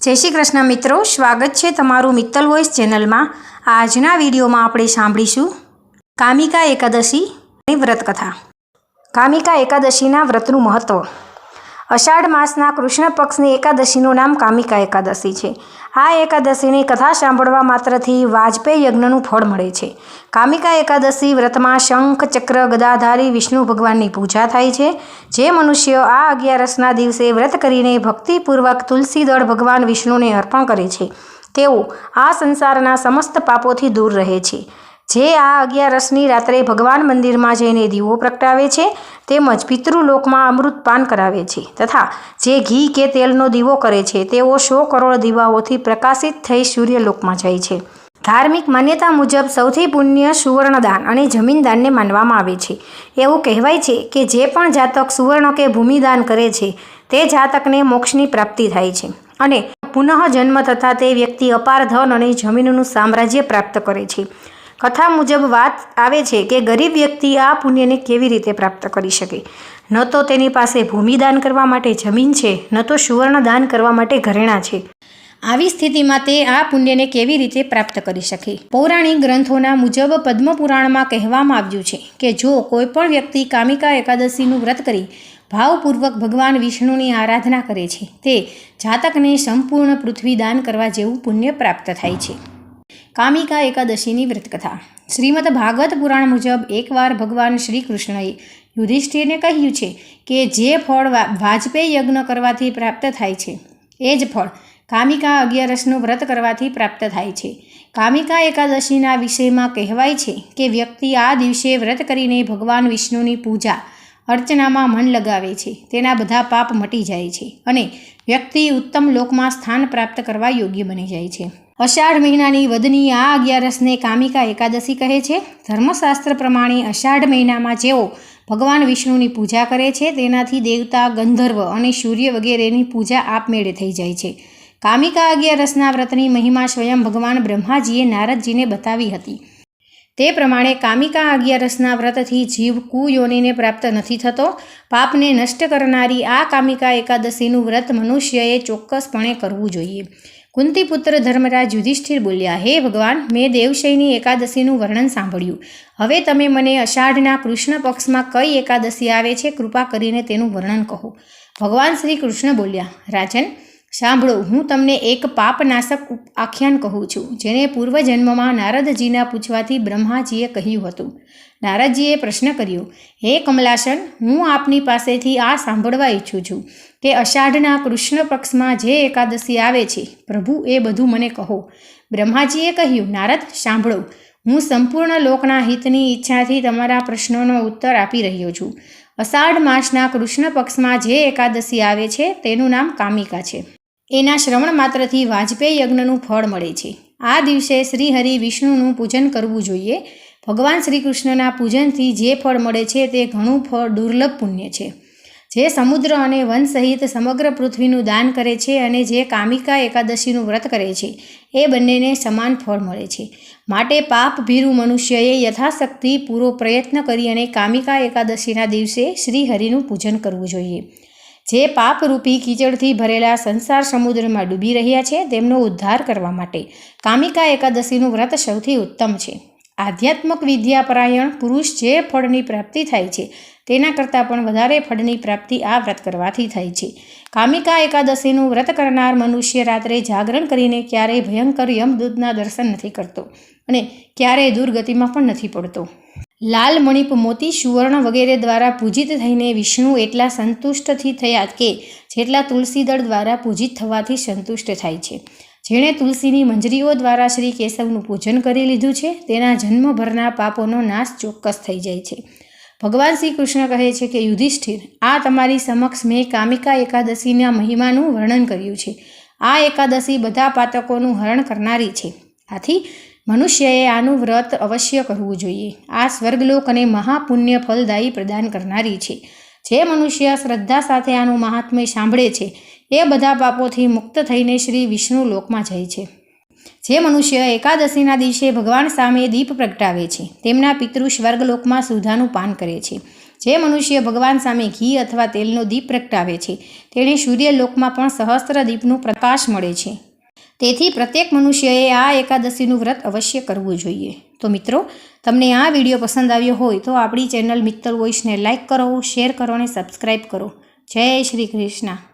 જય શ્રી કૃષ્ણ મિત્રો, સ્વાગત છે તમારું મિત્તલ વોઇસ ચેનલમાં. આજના વિડીયોમાં આપણે સાંભળીશું કામિકા એકાદશી અને વ્રત કથા કામિકા એકાદશીના વ્રતનું મહત્ત્વ અષાઢ માસના કૃષ્ણ પક્ષની એકાદશીનું નામ કામિકા એકાદશી છે. આ એકાદશીની કથા સાંભળવા માત્રથી વાજપેયી યજ્ઞનું ફળ મળે છે. કામિકા એકાદશી વ્રતમાં શંખ, ચક્ર, ગદાધારી, વિષ્ણુ ભગવાનની પૂજા થાય છે. જે મનુષ્યો આ અગિયારસના દિવસે વ્રત કરીને ભક્તિપૂર્વક તુલસી દળ ભગવાન વિષ્ણુને અર્પણ કરે છે. તેઓ આ સંસારના સમસ્ત પાપોથી દૂર રહે છે. જે આ અગિયારસની રાત્રે ભગવાન મંદિરમાં જઈને દીવો પ્રગટાવે છે, તેમજ પિતૃલોકમાં અમૃત પાન કરાવે છે, તથા જે ઘી કે તેલનો દીવો કરે છે, તેઓ સો કરોડ દીવાઓથી પ્રકાશિત થઈ સૂર્યલોકમાં જાય છે. ધાર્મિક માન્યતા મુજબ સૌથી પુણ્ય સુવર્ણદાન અને જમીનદાનને માનવામાં આવે છે. એવું કહેવાય છે કે જે પણ જાતક સુવર્ણ કે ભૂમિદાન કરે છે, તે જાતકને મોક્ષની પ્રાપ્તિ થાય છે અને પુનઃ જન્મ થતાં તે વ્યક્તિ અપાર ધન અને જમીનનું સામ્રાજ્ય પ્રાપ્ત કરે છે. કથા મુજબ વાત આવે છે કે ગરીબ વ્યક્તિ આ પુણ્યને કેવી રીતે પ્રાપ્ત કરી શકે? ન તો તેની પાસે ભૂમિદાન કરવા માટે જમીન છે, ન તો સુવર્ણ દાન કરવા માટે ઘરેણાં છે. આવી સ્થિતિમાં તે આ પુણ્યને કેવી રીતે પ્રાપ્ત કરી શકે? પૌરાણિક ગ્રંથોના મુજબ પદ્મપુરાણમાં કહેવામાં આવ્યું છે કે જો કોઈ પણ વ્યક્તિ કામિકા એકાદશીનું વ્રત કરી ભાવપૂર્વક ભગવાન વિષ્ણુની આરાધના કરે છે, તે જાતકને સંપૂર્ણ પૃથ્વી દાન કરવા જેવું પુણ્ય પ્રાપ્ત થાય છે. કામિકા એકાદશીની વ્રતકથા. શ્રીમદ ભાગવત પુરાણ મુજબ એકવાર ભગવાન શ્રી કૃષ્ણએ યુધિષ્ઠિરને કહ્યું છે કે જે ફળ વાજપેયી યજ્ઞ કરવાથી પ્રાપ્ત થાય છે, એ જ ફળ કામિકા અગિયારસનું વ્રત કરવાથી પ્રાપ્ત થાય છે. કામિકા એકાદશીના વિષયમાં કહેવાય છે કે વ્યક્તિ આ દિવસે વ્રત કરીને ભગવાન વિષ્ણુની પૂજા, અર્ચનામાં મન લગાવે છે. તેના બધા પાપ મટી જાય છે અને વ્યક્તિ ઉત્તમ લોકમાં સ્થાન પ્રાપ્ત કરવા યોગ્ય બની જાય છે. અષાઢ મહિનાની વદની આ અગિયારસને કામિકા એકાદશી કહે છે. ધર્મશાસ્ત્ર પ્રમાણે અષાઢ મહિનામાં જેઓ ભગવાન વિષ્ણુની પૂજા કરે છે, તેનાથી દેવતા, ગંધર્વ અને સૂર્ય વગેરેની પૂજા આપમેળે થઈ જાય છે. કામિકા અગિયારસના વ્રતની મહિમા સ્વયં ભગવાન બ્રહ્માજીએ નારદજીને બતાવી હતી. તે પ્રમાણે કામિકા અગિયારસના વ્રતથી જીવ કુયોનિને પ્રાપ્ત નથી થતો. પાપને નષ્ટ કરનારી આ કામિકા એકાદશીનું વ્રત મનુષ્યએ ચોક્કસપણે કરવું જોઈએ. કુંતીપુત્ર ધર્મરાજ યુધિષ્ઠિર બોલ્યા, હે ભગવાન, મેં દેવશયની એકાદશીનું વર્ણન સાંભળ્યું. હવે તમે મને અષાઢના કૃષ્ણ પક્ષમાં કઈ એકાદશી આવે છે, કૃપા કરીને તેનું વર્ણન કહો. ભગવાન શ્રી કૃષ્ણ બોલ્યા, રાજન સાંભળો, હું તમને એક પાપનાશક આખ્યાન કહું છું, જેને પૂર્વજન્મમાં નારદજીના પૂછવાથી બ્રહ્માજીએ કહ્યું હતું. નારદજીએ પ્રશ્ન કર્યો, હે કમલાસન, હું આપની પાસેથી આ સાંભળવા ઈચ્છું છું. કે અષાઢના કૃષ્ણ પક્ષમાં જે એકાદશી આવે છે, પ્રભુ એ બધું મને કહો. બ્રહ્માજીએ કહ્યું, નારદ, સાંભળો. હું સંપૂર્ણ લોકના હિતની ઈચ્છાથી તમારા પ્રશ્નોનો ઉત્તર આપી રહ્યો છું. અષાઢ માસના કૃષ્ણ પક્ષમાં જે એકાદશી આવે છે, તેનું નામ કામિકા છે. એના શ્રવણ માત્રથી વાજપેયી યજ્ઞનું ફળ મળે છે. આ દિવસે શ્રી હરિ વિષ્ણુનું પૂજન કરવું જોઈએ. ભગવાન શ્રી કૃષ્ણના પૂજનથી જે ફળ મળે છે તે ઘણું ફળ દુર્લભ પુણ્ય છે. જે સમુદ્ર અને વન સહિત સમગ્ર પૃથ્વીનું દાન કરે છે અને જે કામિકા એકાદશીનું વ્રત કરે છે, એ બંનેને સમાન ફળ મળે છે. માટે પાપ ભીરુ મનુષ્યએ યથાશક્તિ પૂરો પ્રયત્ન કરી અને કામિકા એકાદશીના દિવસે શ્રી હરિનું પૂજન કરવું જોઈએ. જે પાપરૂપી કીચડથી ભરેલા સંસાર સમુદ્રમાં ડૂબી રહ્યા છે, તેમનો ઉદ્ધાર કરવા માટે કામિકા એકાદશીનું વ્રત સૌથી ઉત્તમ છે. આધ્યાત્મક વિદ્યાપરાયણ પુરુષ જે ફળની પ્રાપ્તિ થાય છે, તેના કરતાં પણ વધારે ફળની પ્રાપ્તિ આ વ્રત કરવાથી થાય છે. કામિકા એકાદશીનું વ્રત કરનાર મનુષ્ય રાત્રે જાગરણ કરીને ક્યારેય ભયંકર યમદૂતના દર્શન નથી કરતો અને ક્યારેય દુર્ગતિમાં પણ નથી પડતો. લાલ મણિપ મોતી સુવર્ણ વગેરે દ્વારા પૂજિત થઈને વિષ્ણુ એટલા સંતુષ્ટથી થયા કે જેટલા તુલસીદળ દ્વારા પૂજિત થવાથી સંતુષ્ટ થાય છે. જેણે તુલસીની મંજરીઓ દ્વારા શ્રી કેશવનું પૂજન કરી લીધું છે, તેના જન્મભરના પાપોનો નાશ ચોક્કસ થઈ જાય છે. ભગવાન શ્રી કૃષ્ણ કહે છે કે, યુધિષ્ઠિર, આ તમારી સમક્ષ મેં કામિકા એકાદશીના મહિમાનું વર્ણન કર્યું છે. આ એકાદશી બધા પાતકોનું હરણ કરનારી છે. આથી મનુષ્યએ આનું વ્રત અવશ્ય કરવું જોઈએ. આ સ્વર્ગલોક અને મહાપુણ્ય ફલદાયી પ્રદાન કરનારી છે. જે મનુષ્ય શ્રદ્ધા સાથે આનું મહાત્મ્ય સાંભળે છે, એ બધા પાપોથી મુક્ત થઈને શ્રી વિષ્ણુ લોકમાં જાય છે. જે મનુષ્ય એકાદશીના દિવસે ભગવાન સામે દીપ પ્રગટાવે છે, તેમના પિતૃ સ્વર્ગલોકમાં સુધાનું પાન કરે છે. જે મનુષ્ય ભગવાન સામે ઘી અથવા તેલનો દીપ પ્રગટાવે છે તેણે સૂર્યલોકમાં પણ સહસ્ત્ર દીપનું પ્રકાશ મળે છે. તેથી પ્રત્યેક મનુષ્યએ આ એકાદશીનું વ્રત અવશ્ય કરવું જોઈએ. તો મિત્રો, તમને આ વીડિયો પસંદ આવ્યો હોય તો આપણી ચેનલ મિત્તલ વોઇસને લાઇક કરો, શેર કરો અને સબસ્ક્રાઈબ કરો. જય શ્રી કૃષ્ણ.